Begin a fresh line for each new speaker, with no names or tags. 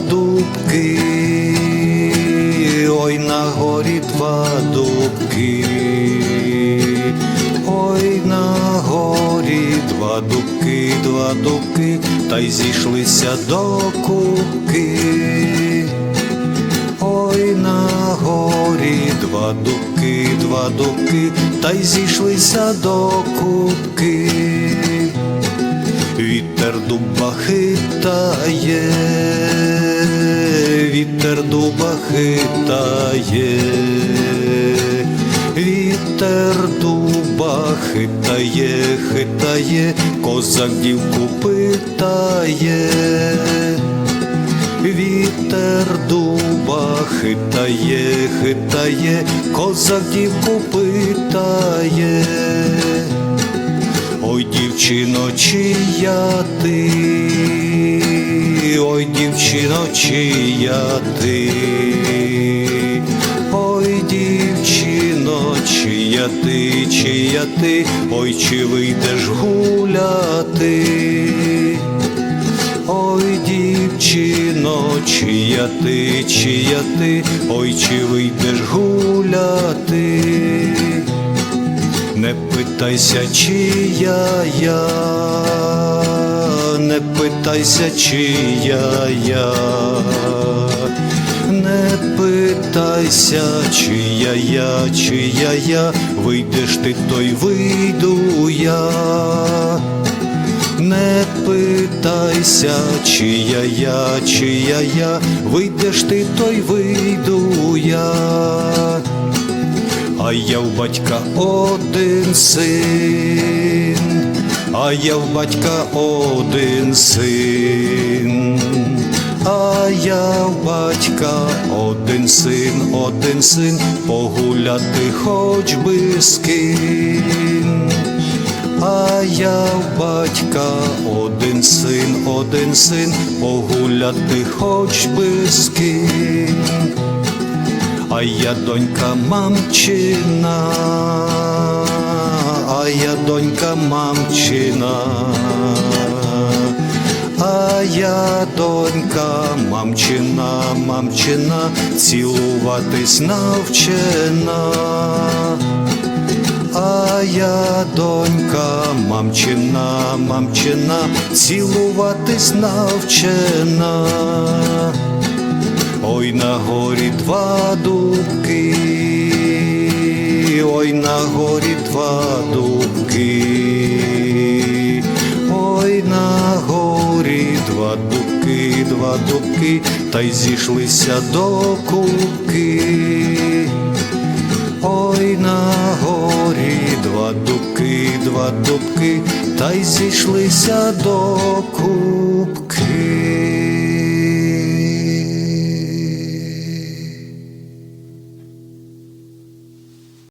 дубки, ой на горі два дубки, ой на горі два дубки, два дубки, та й зійшлися до кубки, ой на горі два дубки, два дубки, та й зійшлися до кубки. Вітер дуба хитає вітер дуба хитає, вітер дуба хитає, хитає, козак дівку питає. Вітер дуба хитає, хитає, козак дівку питає. Ой, дівчино, чия ти, ой, дівчино, чия ти, ой, дівчино, чия ти, чия ти, ой, чи вийдеш гуляти. Ой, дівчино, чия ти, чия ти, ой, чи вийдеш гуляти, не питайся, чия я, не питайся, чия я, не питайся, чия я, чия я, вийдеш ти, то й вийду я. Не питайся, чия я, чия я, вийдеш ти, то й вийду я. А я в батька один син, а я в батька один син, а я в батька один син, один син, погуляти хоч би з ким. А я в батька один син, один син, погуляти хоч би з ким. А я донька мамчина, мамчина, а я донька мамчина, мамчина, цілуватись навчена. А я донька мамчина, мамчина, цілуватись навчена. Ой на горі два дубки, ой на горі два дубки, дубки, та й зійшлися до куки. Ой на горі два дубки, два дубки, та й зійшлися до кубки.